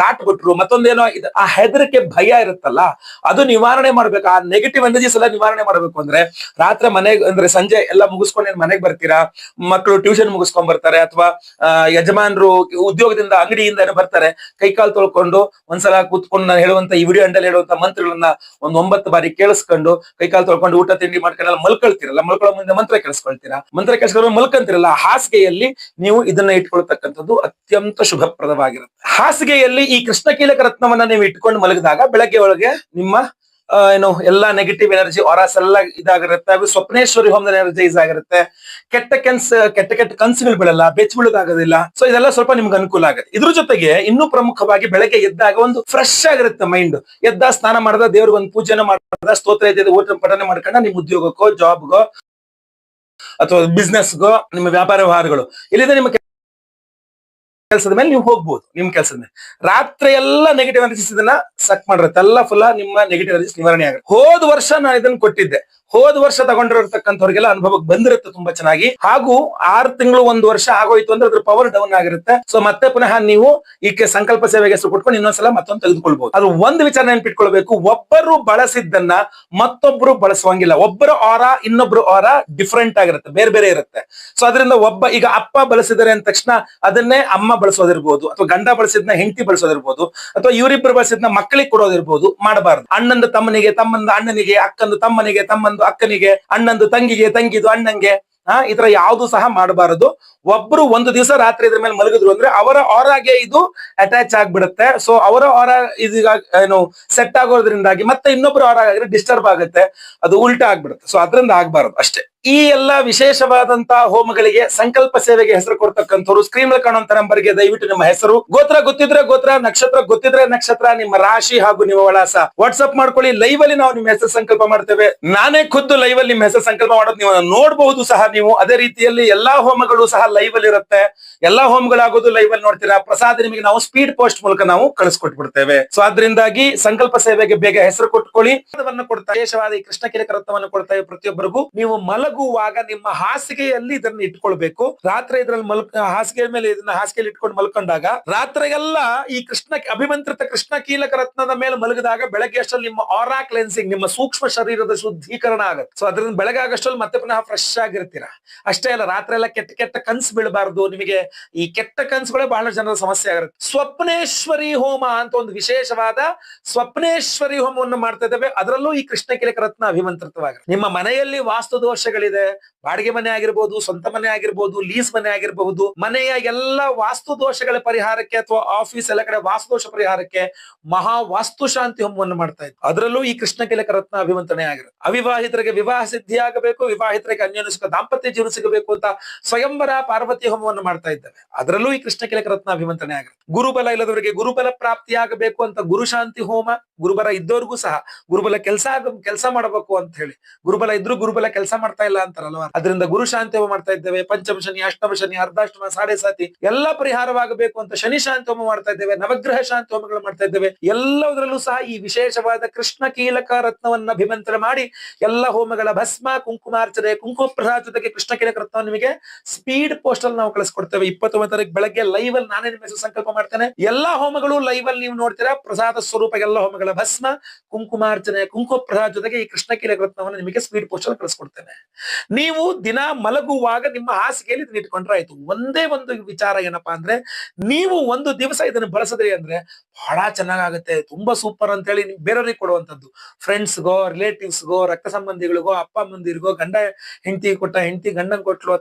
Dot ಬಿಟ್ರು ಮತ್ತೊಂದೇನೋ ಆ ಹೆದರಿಕೆ ಭಯ ಇರುತ್ತಲ್ಲ, ಅದು ನಿವಾರಣೆ ಮಾಡ್ಬೇಕು, ಆ ನೆಗೆಟಿವ್ ಎನರ್ಜೀಸ್ ಎಲ್ಲ ನಿವಾರಣೆ ಮಾಡ್ಬೇಕು ಅಂದ್ರೆ, ರಾತ್ರಿ ಮನೆಗೆ, ಅಂದ್ರೆ ಸಂಜೆ ಎಲ್ಲ ಮುಗಿಸ್ಕೊಂಡು ಏನ್ ಮನೆಗೆ ಬರ್ತೀರಾ? ಮಕ್ಕಳು ಟ್ಯೂಷನ್ ಮುಗಿಸ್ಕೊಂಡ್ ಬರ್ತಾರೆ, ಅಥವಾ ಯಜಮಾನರು ಉದ್ಯೋಗದಿಂದ ಅಂಗಡಿಯಿಂದ ಏನೋ ಬರ್ತಾರೆ ಕೈಕಾಲು ತೊಳ್ಕೊಂಡು ಒಂದ್ಸಲ ಕೂತ್ಕೊಂಡು ನಾನು ಹೇಳುವಂತ ಈ ವಿಡಿಯೋ ಅಂಡಲ್ಲಿ ಹೇಳುವಂತ ಮಂತ್ರಗಳನ್ನ ಒಂದ್ ಒಂಬತ್ತು ಬಾರಿ ಕೇಳಿಸ್ಕೊಂಡು ಕೈಕಾಲು ತೊಳ್ಕೊಂಡು ಊಟ, ತಿಂಡಿ ಮಾಡ್ಕೊಂಡು ಎಲ್ಲ ಮಲ್ಕೊಳ್ತೀರಲ್ಲ, ಮಲ್ಕೊಳ್ಳೋ ಮುಂದೆ ಮಂತ್ರ ಕೇಳಿಸ್ಕೊಳ್ತೀರಾ? ಮಂತ್ರ ಕೇಳಿಸ್ಕೊಂಡು ಮಲ್ಕೊಂತೀರಲ್ಲ, ಹಾಸಿಗೆಯಲ್ಲಿ ನೀವು ಇದನ್ನ ಇಟ್ಕೊಳ್ತಕ್ಕಂಥದ್ದು ಅತ್ಯಂತ ಶುಭಪ್ರದವಾಗಿರುತ್ತೆ. ಹಾಸಿಗೆಯಲ್ಲಿ ಈ ಕೃಷ್ಣ ಕೀಲಕ ರತ್ನವನ್ನ ನೀವು ಇಟ್ಕೊಂಡು ಮಲಗಿದಾಗ ಬೆಳಗ್ಗೆ ಒಳಗೆ ನಿಮ್ಮ ಏನು ಎಲ್ಲಾ ನೆಗೆಟಿವ್ ಎನರ್ಜಿ ಆರಾಸ್ ಎಲ್ಲ ಇದಾಗಿರುತ್ತೆ. ಸ್ವಪ್ನೇಶ್ವರಿ ಹೋಮದ ಎನರ್ಜೈಸ್ ಆಗಿರುತ್ತೆ. ಕೆಟ್ಟ ಕೆನ್ಸ್, ಕೆಟ್ಟ ಕೆಟ್ಟ ಕನ್ಸುಗಳು ಬೀಳಲ್ಲ, ಬೆಚ್ಚ ಬೀಳೋದಾಗೋದಿಲ್ಲ. ಸೊ ಇದೆಲ್ಲ ಸ್ವಲ್ಪ ನಿಮ್ಗೆ ಅನುಕೂಲ ಆಗುತ್ತೆ. ಇದ್ರ ಜೊತೆಗೆ ಇನ್ನೂ ಪ್ರಮುಖವಾಗಿ ಬೆಳಗ್ಗೆ ಎದ್ದಾಗ ಒಂದು ಫ್ರೆಶ್ ಆಗಿರುತ್ತೆ ಮೈಂಡ್ ಎದ್ದ ಸ್ನಾನ ಮಾಡದ, ದೇವ್ರಿಗೆ ಒಂದು ಪೂಜೆನ ಮಾಡದ, ಸ್ತೋತ್ರ ಇದೆ ಊಟ ಪಠನೆ ಮಾಡ್ಕೊಂಡ ನಿಮ್ ಉದ್ಯೋಗಕ್ಕೋ ಜಾಬ್ಗೋ ಅಥವಾ ಬಿಸ್ನೆಸ್ಗೋ ನಿಮ್ಮ ವ್ಯಾಪಾರ ವ್ಯವಹಾರಗಳು. ಇಲ್ಲಿಂದ ನಿಮ್ಮ ಕೆಲಸದ ಮೇಲೆ ನೀವು ಹೋಗ್ಬಹುದು ನಿಮ್ ಕೆಲಸದ ಮೇಲೆ. ರಾತ್ರಿ ಎಲ್ಲ ನೆಗೆಟಿವ್ ಎನರ್ಜಿಸ್ ಇದನ್ನ ಸಕ್ ಮಾಡಿರುತ್ತೆ. ಎಲ್ಲ ಫುಲ್ ನಿಮ್ಮ ನೆಗೆಟಿವ್ ಎನರ್ಜಿಸ್ ನಿವಾರಣೆ ಆಗುತ್ತೆ. ಹೋದ ವರ್ಷ ನಾನು ಇದನ್ನ ಕೊಟ್ಟಿದ್ದೆ. ಹೋದ ವರ್ಷ ತಗೊಂಡಿರ್ತಕ್ಕಂಥವ್ರಿಗೆಲ್ಲ ಅನುಭವಕ್ಕೆ ಬಂದಿರುತ್ತೆ ತುಂಬಾ ಚೆನ್ನಾಗಿ. ಹಾಗೂ ಆರು ತಿಂಗಳು ಒಂದು ವರ್ಷ ಆಗೋಯ್ತು ಅಂದ್ರೆ ಅದ್ರ ಪವರ್ ಡೌನ್ ಆಗಿರುತ್ತೆ. ಸೊ ಮತ್ತೆ ಪುನಃ ನೀವು ಈಕೆ ಸಂಕಲ್ಪ ಸೇವೆಗೆ ಹೆಸರು ಕೊಟ್ಕೊಂಡು ಇನ್ನೊಂದ್ಸಲ ಮತ್ತೊಂದು ತೆಗೆದುಕೊಳ್ಬಹುದು ಅದು ಒಂದು ವಿಚಾರ ನೆನ್ಪಿಟ್ಕೊಳ್ಬೇಕು. ಒಬ್ಬರು ಬಳಸಿದ್ದನ್ನ ಮತ್ತೊಬ್ರು ಬಳಸುವಂಗಿಲ್ಲ. ಒಬ್ಬರ ಆರ ಇನ್ನೊಬ್ರು ಆರ ಡಿಫ್ರೆಂಟ್ ಆಗಿರುತ್ತೆ. ಬೇರೆ ಬೇರೆ ಇರುತ್ತೆ. ಸೊ ಅದರಿಂದ ಒಬ್ಬ ಈಗ ಅಪ್ಪ ಬಳಸಿದರೆ ಅಂದ ತಕ್ಷಣ ಅದನ್ನೇ ಅಮ್ಮ ಬಳಸೋದಿರ್ಬೋದು. ಅಥವಾ ಗಂಡ ಬಳಸಿದ್ನ ಹೆಂಡತಿ ಬಳಸೋದಿರ್ಬೋದು. ಅಥವಾ ಇವರಿಬ್ಬರು ಬಳಸಿದ್ನ ಮಕ್ಕಳಿಗೆ ಕೊಡೋದಿರ್ಬಹುದು ಮಾಡಬಾರದು. ಅಣ್ಣಂದ ತಮ್ಮನಿಗೆ, ತಮ್ಮಂದ ಅಣ್ಣನಿಗೆ, ಅಕ್ಕಂದು ತಮ್ಮನಿಗೆ, ತಮ್ಮಂದು ಅಕ್ಕನಿಗೆ, ಅಣ್ಣಂದು ತಂಗಿಗೆ, ತಂಗಿದು ಅಣ್ಣಂಗೆ, ಆ, ಈ ತರ ಯಾವುದು ಸಹ ಮಾಡಬಾರದು. ಒಬ್ರು ಒಂದು ದಿವಸ ರಾತ್ರಿ ಇದ್ರ ಮೇಲೆ ಮಲಗಿದ್ರು ಅಂದ್ರೆ ಅವರ ಆರಾಗೆ ಇದು ಅಟ್ಯಾಚ್ ಆಗ್ಬಿಡುತ್ತೆ. ಸೊ ಅವರ ಆರ ಇದೀಗ, ಏನು ಸೆಟ್ ಆಗೋದ್ರಿಂದಾಗಿ ಮತ್ತೆ ಇನ್ನೊಬ್ರು ಆರ ಡಿಸ್ಟರ್ಬ್ ಆಗುತ್ತೆ. ಅದು ಉಲ್ಟಾ ಆಗ್ಬಿಡುತ್ತೆ. ಸೊ ಅದರಿಂದ ಆಗ್ಬಾರದು ಅಷ್ಟೇ. ಈ ಎಲ್ಲ ವಿಶೇಷವಾದಂತಹ ಹೋಮಗಳಿಗೆ ಸಂಕಲ್ಪ ಸೇವೆಗೆ ಹೆಸರು ಕೊಡ್ತಕ್ಕಂಥವ್ರು ಸ್ಕ್ರೀನ್ ಮೇಲೆ ಕಾಣುವಂತ ನಂಬರ್ಗೆ ದಯವಿಟ್ಟು ನಿಮ್ಮ ಹೆಸರು. ಗೋತ್ರ ಗೊತ್ತಿದ್ರೆ ಗೋತ್ರ, ನಕ್ಷತ್ರ ಗೊತ್ತಿದ್ರೆ ನಕ್ಷತ್ರ, ನಿಮ್ಮ ರಾಶಿ ಹಾಗೂ ನಿಮ್ಮ ವಿಳಾಸ. ವಾಟ್ಸ್ಆಪ್ ಮಾಡ್ಕೊಳ್ಳಿ ಲೈವ್ ಅಲ್ಲಿ ನಾವು ನಿಮ್ಮ ಹೆಸರು ಸಂಕಲ್ಪ ಮಾಡ್ತೇವೆ. ನಾನೇ ಖುದ್ದು ಲೈವ್ ಅಲ್ಲಿ ನಿಮ್ಮ ಹೆಸರು ಸಂಕಲ್ಪ ಮಾಡೋದು, ನೀವು ನೋಡಬಹುದು ಸಹ ನೀವು. ಅದೇ ರೀತಿಯಲ್ಲಿ ಎಲ್ಲಾ ಹೋಮಗಳು ಸಹ ಲೈವ್ ಅಲ್ಲಿ ಇರುತ್ತೆ. ಎಲ್ಲಾ ಹೋಮಗಳಾಗೋದು ಲೈವ್ ಅಲ್ಲಿ ನೋಡ್ತೀರಾ? ಪ್ರಸಾದ ನಿಮಗೆ ನಾವು ಸ್ಪೀಡ್ ಪೋಸ್ಟ್ ಮೂಲಕ ನಾವು ಕಳಿಸ್ಕೊಟ್ಬಿಡ್ತೇವೆ. ಸೊ ಅದರಿಂದಾಗಿ ಸಂಕಲ್ಪ ಸೇವೆಗೆ ಬೇಗ ಹೆಸರು ಕೊಟ್ಕೊಳ್ಳಿ. ಕೊಡ್ತಾ, ವಿಶೇಷವಾದ ಕೃಷ್ಣ ಕಿರಕ ರತ್ನವನ್ನು ಕೊಡ್ತಾ ಪ್ರತಿಯೊಬ್ಬರಿಗೂ ನೀವು ಮಲಗುವಾಗ ನಿಮ್ಮ ಹಾಸಿಗೆಯಲ್ಲಿ ಇದನ್ನ ಇಟ್ಕೊಳ್ಬೇಕು. ರಾತ್ರಿ ಇದ್ರಲ್ಲಿ ಮಲ್ಕ ಹಾಸಿಗೆ ಮೇಲೆ ಇದನ್ನ ಹಾಸಿಗೆಯಲ್ಲಿ ಇಟ್ಕೊಂಡು ಮಲ್ಕೊಂಡಾಗ ರಾತ್ರಿಗೆಲ್ಲ ಈ ಕೃಷ್ಣ, ಅಭಿಮಂತ್ರಿತ ಕೃಷ್ಣ ಕೀಲಕ ರತ್ನದ ಮೇಲೆ ಮಲಗಿದಾಗ ಬೆಳಗ್ಗೆ ಅಷ್ಟರಲ್ಲಿ ನಿಮ್ಮ ಆರಾ ಕ್ಲೆನ್ಸಿಂಗ್ ನಿಮ್ಮ ಸೂಕ್ಷ್ಮ ಶರೀರದ ಶುದ್ಧೀಕರಣ ಆಗುತ್ತೆ. ಸೊ ಅದರಿಂದ ಬೆಳಗ್ಗೆ ಆಗಷ್ಟಲ್ಲಿ ಮತ್ತೆ ಪುನಃ ಫ್ರೆಶ್ ಆಗಿರ್ತೀರಾ. ಅಷ್ಟೇ ಅಲ್ಲ ರಾತ್ರಿ ಎಲ್ಲ ಕೆಟ್ಟ ಕೆಟ್ಟ ಕನ್ಸು ಬೀಳಬಾರ್ದು. ನಿಮಗೆ ಈ ಕೆಟ್ಟ ಕನ್ಸುಗಳೇ ಬಹಳ ಜನರ ಸಮಸ್ಯೆ ಆಗಿರುತ್ತೆ ಸ್ವಪ್ನೇಶ್ವರಿ ಹೋಮ ಅಂತ ಒಂದು ವಿಶೇಷವಾದ ಸ್ವಪ್ನೇಶ್ವರಿ ಹೋಮವನ್ನು ಮಾಡ್ತಾ ಇದ್ದೇವೆ. ಅದರಲ್ಲೂ ಈ ಕೃಷ್ಣ ಕಿಲಕ ರತ್ನ ಅಭಿಮಂತ್ರಿತವಾಗಿರುತ್ತೆ ನಿಮ್ಮ ಮನೆಯಲ್ಲಿ ವಾಸ್ತು ದೋಷಗಳಿದೆ ಬಾಡಿಗೆ ಮನೆ ಆಗಿರ್ಬೋದು, ಸ್ವಂತ ಮನೆ ಆಗಿರ್ಬೋದು ಲೀಸ್ ಮನೆ ಆಗಿರಬಹುದು, ಮನೆಯ ಎಲ್ಲ ವಾಸ್ತು ದೋಷಗಳ ಪರಿಹಾರಕ್ಕೆ ಅಥವಾ ಆಫೀಸ್ ಎಲ್ಲ ಕಡೆ ವಾಸ್ತು ದೋಷ ಪರಿಹಾರಕ್ಕೆ ಮಹಾ ವಾಸ್ತು ಶಾಂತಿ ಹೋಮವನ್ನು ಮಾಡ್ತಾ ಇತ್ತು ಅದರಲ್ಲೂ ಈ ಕೃಷ್ಣ ಕಿಲಕ ರತ್ನ ಅಭಿಮಂತನೆ ಆಗಿರುತ್ತೆ ಅವಿವಾಹಿತರಿಗೆ ವಿವಾಹ ಸಿದ್ಧಿ ಆಗಬೇಕು ವಿವಾಹಿತರಿಗೆ ಅನ್ಯೋನ್ಯ ದಾಂಪತ್ಯ ಜೀವನ ಸಿಗಬೇಕು ಅಂತ ಸ್ವಯಂವರ ಪಾರ್ವತಿ ಹೋಮವನ್ನು ಮಾಡ್ತಾ ಇದ್ದಾರೆ. ಅದರಲ್ಲೂ ಈ ಕೃಷ್ಣ ಕಿಲಕ ರತ್ನ ಅಭಿಮಂತನೆ ಆಗಿರುತ್ತೆ ಗುರುಬಲ ಇಲ್ಲದವರಿಗೆ ಗುರುಬಲ ಪ್ರಾಪ್ತಿಯಾಗಬೇಕು ಅಂತ ಗುರು ಶಾಂತಿ ಹೋಮ ಗುರುಬಲ ಇದ್ದವ್ರಿಗೂ ಸಹ ಗುರುಬಲ ಕೆಲಸ ಕೆಲಸ ಮಾಡಬೇಕು ಅಂತ ಹೇಳಿ. ಗುರುಬಲ ಇದ್ರು ಗುರುಬಲ ಕೆಲಸ ಮಾಡ್ತಾ ಇಲ್ಲ ಅಂತಾರಲ್ವ? ಅದರಿಂದ ಗುರು ಶಾಂತಿ ಹೋಮ ಮಾಡ್ತಾ ಇದ್ದೇವೆ, ಪಂಚಮ ಶನಿ, ಅಷ್ಟಮ ಶನಿ, ಅರ್ಧಾಷ್ಟಮ, ಸಾಡೆ ಸಾತಿ, ಎಲ್ಲ ಪರಿಹಾರವಾಗಬೇಕು ಅಂತ ಶನಿ ಶಾಂತಿ ಹೋಮ ಮಾಡ್ತಾ ಇದ್ದೇವೆ, ನವಗ್ರಹ ಶಾಂತಿ ಹೋಮಗಳು ಮಾಡ್ತಾ ಇದ್ದೇವೆ. ಎಲ್ಲದರಲ್ಲೂ ಸಹ ಈ ವಿಶೇಷವಾದ ಕೃಷ್ಣ ಕೀಲಕ ರತ್ನವನ್ನ ಅಭಿಮಂತ್ರ ಮಾಡಿ ಎಲ್ಲ ಹೋಮಗಳ ಭಸ್ಮ, ಕುಂಕುಮಾರ್ಚನೆ ಕುಂಕುಮ ಪ್ರಸಾದ ಜೊತೆಗೆ ಕೃಷ್ಣ ಕೀಲಕ ರತ್ನ ನಿಮಗೆ ಸ್ಪೀಡ್ ಪೋಸ್ಟ್ ಅಲ್ಲಿ ನಾವು ಕಳಿಸ್ಕೊಡ್ತೇವೆ. ಇಪ್ಪತ್ತೊಂಬತ್ತು ತಾರೀಕು ಬೆಳಗ್ಗೆ ಲೈವ್ ಅಲ್ಲಿ ನಾನೇ ನಿಮ್ಮ ಸಂಕಲ್ಪ ಮಾಡ್ತೇನೆ. ಎಲ್ಲಾ ಹೋಮಗಳು ಲೈವ್ ಅಲ್ಲಿ ನೀವು ನೋಡ್ತೀರಾ, ಪ್ರಸಾದ ಸ್ವರೂಪ ಎಲ್ಲ ಹೋಮಗಳ ಭಸ್ಮ, ಕುಂಕುಮಾರ್ಚನೆ ಕುಂಕುಮ ಪ್ರಸಾದ ಜೊತೆಗೆ ಈ ಕೃಷ್ಣ ಕೀಲಕ ರತ್ನವನ್ನು ನಿಮಗೆ ಸ್ವೀಟ್ ಪೋಸ್ಟ್ ಕಳಿಸ್ಕೊಡ್ತೇನೆ. ನೀವು ದಿನ ಮಲಗುವಾಗ ನಿಮ್ಮ ಹಾಸಿಗೆಯಲ್ಲಿ ಇದನ್ನ ಇಟ್ಕೊಂಡ್ರೆ ಆಯ್ತು. ಒಂದೇ ಒಂದು ವಿಚಾರ ಏನಪ್ಪಾ ಅಂದ್ರೆ, ನೀವು ಒಂದು ದಿವಸ ಇದನ್ನ ಬಳಸಿದ್ರಿ ಅಂದ್ರೆ ಬಹಳ ಚೆನ್ನಾಗಾಗುತ್ತೆ. ತುಂಬಾ ಸೂಪರ್ ಅಂತ ಹೇಳಿ ಬೇರೆಯವ್ರಿಗೆ ಕೊಡುವಂತದ್ದು ಫ್ರೆಂಡ್ಸ್ಗೋ ರಿಲೇಟಿವ್ಸ್ಗೋ ರಕ್ತ ಸಂಬಂಧಿಗಳಿಗೋ, ಅಪ್ಪ ಅಮ್ಮಂದಿರಿಗೋ, ಗಂಡ ಹೆಂಡತಿ ಕೊಟ್ಟ ಹೆಂಡತಿ ಗಂಡನ್ ಕೊಟ್ಲು